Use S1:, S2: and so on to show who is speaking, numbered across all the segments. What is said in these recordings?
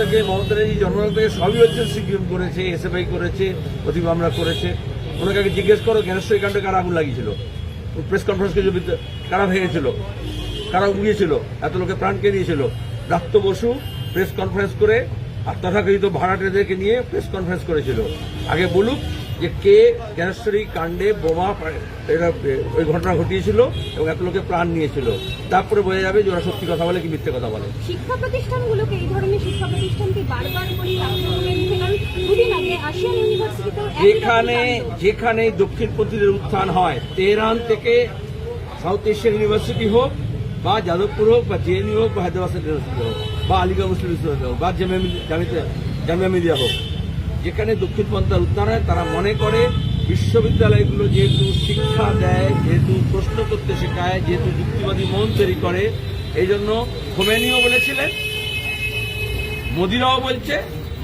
S1: থেকে মমতা ব্যানার্জি জন্মলগ্ন থেকে সবই হচ্ছে সিকিউর করেছে, এসএফআই করেছে আমরা করেছে। ওনাকে আগে জিজ্ঞেস করো গ্যানেশ্বরী কাণ্ডে কারা আগুন লাগিয়েছিল? প্রেস কনফারেন্স কিছু কারা ভেঙেছিল? কারা উড়িয়েছিল? এত লোকে প্রাণকে দিয়েছিল? দাত্ত বসু প্রেস কনফারেন্স করে আর তথাকথিত ভাড়াটেদেরকে নিয়ে প্রেস কনফারেন্স করেছিল। আগে বলুক যে কে জ্ঞানেশ্বরী কাণ্ডে বোমা এরা ওই ঘটনা ঘটিয়েছিল এবং এত লোকে প্রাণ নিয়েছিল। তারপরে বোঝা যাবে যে ওরা সত্যি কথা বলে কি মিথ্যে কথা বলে।
S2: শিক্ষা প্রতিষ্ঠানগুলোকে এই ধরনের শিক্ষা প্রতিষ্ঠানকে বারবার রকম
S1: যেখানে। যেখানে দক্ষিণপন্থীদের উত্থান হয় তেহরান থেকে সাউথ এশিয়ান ইউনিভার্সিটি হোক বা যাদবপুর হোক বা জেএনইউ হোক বা হায়দ্রাবাদ ইউনিভার্সিটি হোক বা আলিগড় মুসলিম ইউনিভার্সিটি হোক বা জামিয়া মিলিয়া হোক। যেখানে দক্ষিণপন্থার উত্থান হয় তারা মনে করে বিশ্ববিদ্যালয়গুলো যেহেতু শিক্ষা দেয়, যেহেতু প্রশ্ন করতে শেখায়, যেহেতু যুক্তিবাদী মন তৈরি করে, এই জন্য খোমেনিও বলেছিলেন, মোদিরাও বলছে,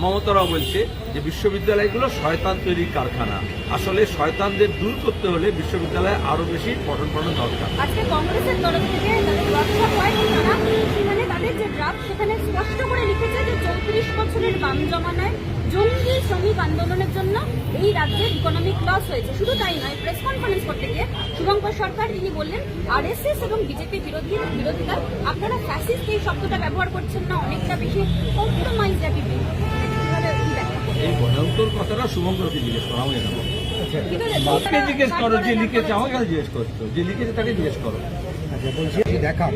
S1: মমতারাও বলছে যে বিশ্ববিদ্যালয়গুলো শয়তান তৈরির কারখানা। আসলে শয়তানদের দূর করতে হলে বিশ্ববিদ্যালয়ে আরও বেশি পঠন পঠন দরকার।
S2: কংগ্রেসের তরফ থেকে বছরের বাম জমানায় জঙ্গি শ্রমিক আন্দোলনের জন্য এই রাজ্যের ইকোনমিক লস হয়েছে। শুধু তাই নয় প্রেস কনফারেন্স করতে গিয়ে শুভঙ্কর সরকার তিনি বললেন আরএসএস এবং বিজেপি বিরোধী বিরোধিতা আপনারা ফ্যাসিস্ট এই শব্দটা ব্যবহার করছেন না অনেকটা বেশি কম্প্রোমাইজ
S1: এই ভয়ঙ্কর কথাটা শুভঙ্করকে জিজ্ঞেস করা বাপকে জিজ্ঞেস করো যে
S2: তারপরে
S1: লিখেছে আমাকে জিজ্ঞেস করছ যে লিখেছে তাকে জিজ্ঞেস করো।
S3: আচ্ছা বলছি দেখা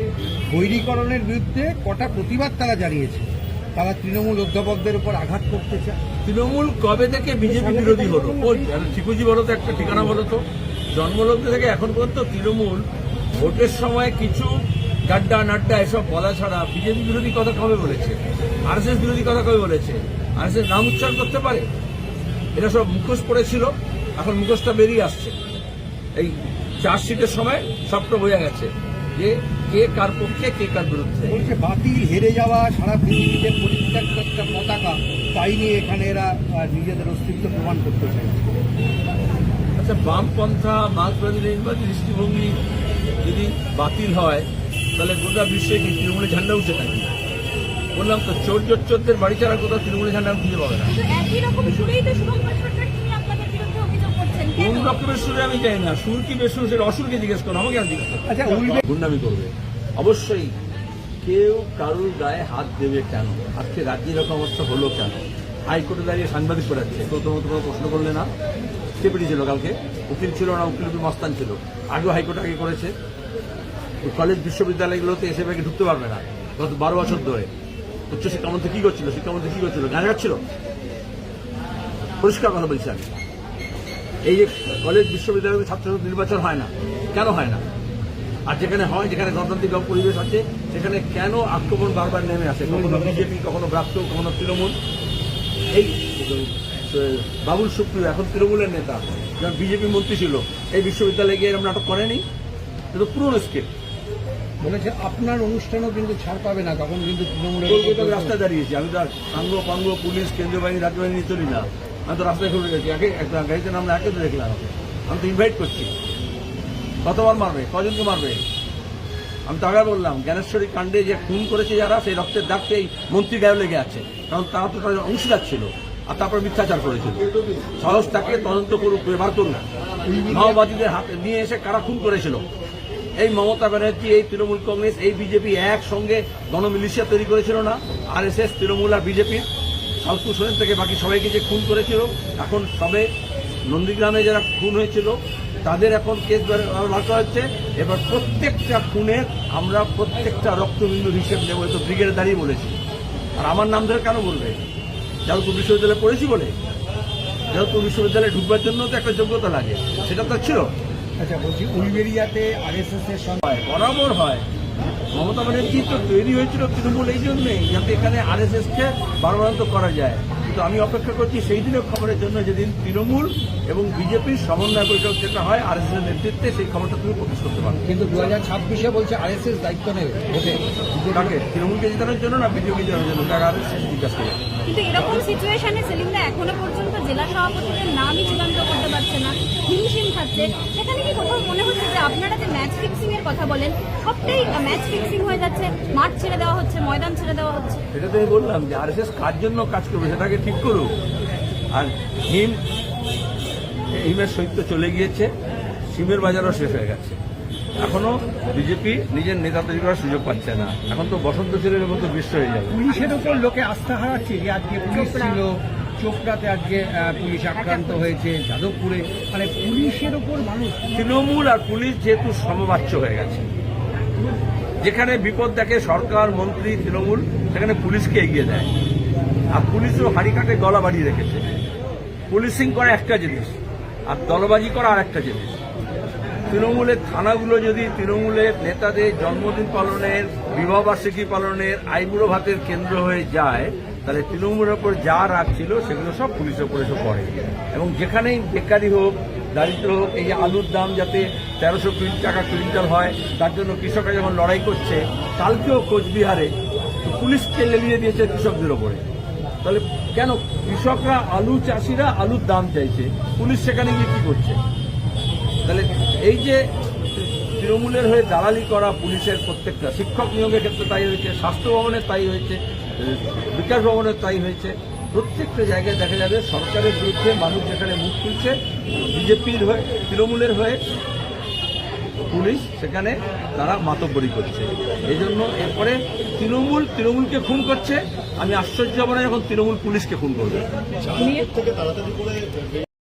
S3: বৈরীকরণের বিরুদ্ধে কটা প্রতিবাদ তারা জানিয়েছে? তারা তৃণমূল অধ্যাপকদের উপর আঘাত করতে চায়।
S1: তৃণমূল কবে থেকে বিজেপি বিরোধী হলো? ঠিকুজি বলো তো একটা ঠিকানা বলো তো। জন্মলগ্ন থেকে এখন পর্যন্ত তৃণমূল ভোটের সময় কিছু গাড্ডা নাড্ডা এসব বলা ছাড়া বিজেপি বিরোধী কথা কবে বলেছে? আরএসএস বিরোধী কথা কবে বলেছে? আরএসএস নাম উচ্চারণ করতে পারে? এটা সব মুখোশ পড়েছিল এখন মুখোশটা বেরিয়ে আসছে। এই চার্জশিটের সময় সবটা বোঝা গেছে যে কে কার পক্ষে কে কার বিরুদ্ধে।
S3: বলছে বাতিল হেরে যাওয়া সারা পৃথিবীতে পরিত্যক্ত একটা পতাকা। তাই নিয়ে এখানে এরা নিজেদের অস্তিত্ব প্রমাণ করতে চায়
S1: আচ্ছা বামপন্থা মার্ক্সবাদী লেনিনবাদী দৃষ্টিভঙ্গি যদি বাতিল হয় তাহলে গোটা বিশ্বে কি তৃণমূলের ঝান্ডা উঠছে নাকি? বললাম তো চোর চোরদের বাড়ি ছাড়া কোথাও তৃণমূলের ঝান্ডা খুঁজে পাবে না। কোন রকমের সুরে আমি চাই না। সুর কি বেসুর সেটা অসুরকে জিজ্ঞেস করো আমাকে আর জিজ্ঞেস
S3: আচ্ছা
S1: গুন্ডামি করবে। অবশ্যই কেউ কারুর গায়ে হাত দেবে কেন? আজকে রাজ্যে এরকম অবস্থা হলো কেন? হাইকোর্টে দাঁড়িয়ে সাংবাদিক করাচ্ছে প্রথমত কোনো প্রশ্ন করলে না? কে ছিল কালকে? উকিল ছিল না? উকিল মস্তান ছিল। আগেও হাইকোর্ট আগে করেছে। কলেজ বিশ্ববিদ্যালয়গুলোতে এসে ব্যাগে ঢুকতে পারবে না। গত বারো বছর ধরে। উচ্চ শিক্ষামন্ত্রী কি করছিল? শিক্ষামন্ত্রী কি করছিল? গান গাচ্ছিল? পরিষ্কার কথা বলছি আমি। এই যে কলেজ বিশ্ববিদ্যালয়ের ছাত্র নির্বাচন হয় না। কেন হয় না? আর যেখানে হয় যেখানে গণতান্ত্রিক পরিবেশ আছে সেখানে কেন আক্রমণ বারবার নেমে আসে? কখনো বিজেপি কখনো ব্রাত্য কখনো তৃণমূল। এই বাবুল সুপ্রিয় এখন তৃণমূলের নেতা যখন বিজেপি মন্ত্রী ছিল এই বিশ্ববিদ্যালয়ে গিয়ে এরকম নাটক করেনি? এটা পুরনো স্কেপ
S3: বলেছে আপনার অনুষ্ঠানও কিন্তু ছাড় পাবে না তখন কিন্তু তৃণমূলের
S1: কলকাতার রাস্তায় দাঁড়িয়েছি। আমি তো সাঙ্গ পাঙ্গ পুলিশ কেন্দ্রীয় বাহিনী রাজ্য বাহিনী চলি না। আমি তো রাস্তায় ঘুরে গেছি। আগে একটা গাড়িতে নামলে একে তো দেখলাম? আমি তো ইনভাইট করছি। কতবার মারবে? কজনকে মারবে? আমি তো আগে বললাম, জ্ঞানেশ্বরী কাণ্ডে যে খুন করেছে যারা, সেই রক্তের দাগকে এই মন্ত্রী গায়ে লেগে আছে। কারণ তারা তো তাদের অংশীদার ছিল আর তারপর মিথ্যাচার করেছিল। সাহস তাকে তদন্ত করুক বেবার করুক। মাওবাদীদের হাতে নিয়ে এসে কারা খুন করেছিল? এই মমতা ব্যানার্জি, এই তৃণমূল কংগ্রেস, এই বিজেপি একসঙ্গে গণমিলিশিয়া তৈরি করেছিল না? আর এস এস, তৃণমূল আর বিজেপির সাউথ সোরেন থেকে বাকি সবাইকে যে খুন করেছিল এখন সবে নন্দীগ্রামে যারা খুন হয়েছিল তাদের এখন কেস করা হচ্ছে। এবার প্রত্যেকটা খুনের আমরা প্রত্যেকটা রক্তবিন্দুর হিসেব নেব তো ব্রিগেডে দাঁড়িয়ে বলেছি। আর আমার নাম ধরে কেন বলবে? যাদবপুর বিশ্ববিদ্যালয়ে পড়েছি বলে? যাদবপুর বিশ্ববিদ্যালয়ে ঢুকবার জন্য তো একটা যোগ্যতা লাগে সেটা তো ছিল।
S3: আচ্ছা বলছি উলবেরিয়াতে আরএসএস এর
S1: সময় বরাবর হয়। মমতা ব্যানার্জি তো তৈরি হয়েছিল তৃণমূল এই জন্যই যাতে এখানে আর এস এসকে বারবারান্ত করা যায়। কিন্তু আমি অপেক্ষা করছি সেই দিনের খবরের জন্য যেদিন তৃণমূল এবং বিজেপির সমন্বয় বৈঠক যেটা হয় আর এস এর নেতৃত্বে সেই খবরটা তুমি প্রকাশ করতে পারবে
S3: কিন্তু দু হাজার ছাব্বিশে বলছে আর আরএসএস দায়িত্ব নেবে
S1: কাকে? তৃণমূলকে জেতানোর জন্য না বিজেপি জেতানোর জন্য? কাকে আর এস এস জিজ্ঞাসা করে।
S2: কিন্তু এরকম সিচুয়েশনে সেলিমদা এখনও পর্যন্ত জেলা সভাপতিদের নামই চূড়ান্ত করতে পারছে না। হিমশিম খাচ্ছে। সেখানে কি কোথাও মনে হচ্ছে যে আপনারা যে ম্যাচ ফিক্সিং এর কথা বলেন সবটাই ম্যাচ ফিক্সিং হয়ে যাচ্ছে মাঠ ছেড়ে দেওয়া হচ্ছে ময়দান ছেড়ে দেওয়া হচ্ছে।
S1: সেটা তো আমি বললাম যে আর এস এস কার জন্য কাজ করবে সেটাকে ঠিক করুক। আর হিম হিমের সৈত্য চলে গিয়েছে সিমের বাজারও শেষ হয়ে গেছে। এখনও বিজেপি নিজের নেতা তৈরি করার সুযোগ পাচ্ছে না। এখন তো বসন্ত ছেলের মতো বিশ্ব হয়ে যাবে।
S3: পুলিশের উপর লোকে আস্থা হারাচ্ছে যে আজকে পুলিশ ছিল চোপড়াতে আজকে পুলিশ আক্রান্ত হয়েছে যাদবপুরে। মানে পুলিশের ওপর মানুষ
S1: তৃণমূল আর পুলিশ যেহেতু সমবাচ্য হয়ে গেছে। যেখানে বিপদ দেখে সরকার, মন্ত্রী, তৃণমূল, সেখানে পুলিশকে এগিয়ে দেয়। আর পুলিশও হাড়ি কাটে গলা বাড়িয়ে রেখেছে। পুলিশিং করা একটা জিনিস, আর দলবাজি করা আর একটা জিনিস। তৃণমূলের থানাগুলো যদি তৃণমূলের নেতাদের জন্মদিন পালনের, বিবাহবার্ষিকী পালনের আইবুড়ো ভাতের কেন্দ্র হয়ে যায় তাহলে তৃণমূলের ওপর যা রাগ ছিল সেগুলো সব পুলিশের উপর এসে পড়ে। এবং যেখানেই বেকারি হোক, দারিদ্র হোক, এই যে আলুর দাম যাতে তেরোশো টাকা কুইন্টাল হয়, তার জন্য কৃষকরা যখন লড়াই করছে, কালকেও কোচবিহারে পুলিশকে লেলিয়ে দিয়েছে কৃষকদের ওপরে। তাহলে কেন কৃষকরা, আলু চাষিরা আলুর দাম চাইছে? পুলিশ সেখানে গিয়ে কি করছে? তাহলে এই যে তৃণমূলের হয়ে দালালি করা পুলিশের প্রত্যেকটা, শিক্ষক নিয়োগের ক্ষেত্রে তাই হয়েছে, স্বাস্থ্য ভবনের তাই হয়েছে বিকাশ ভবনের তাই হয়েছে। প্রত্যেকটা জায়গায় দেখা যাবে সরকারের বিরুদ্ধে মানুষ যেখানে মুখ খুলছে বিজেপির হয়ে, তৃণমূলের হয়ে, পুলিশ সেখানে তারা মাতব্বরি করছে। এই জন্য এরপরে তৃণমূল, তৃণমূলকে খুন করছে। আমি আশ্চর্য হব না যখন তৃণমূল পুলিশকে খুন করবে।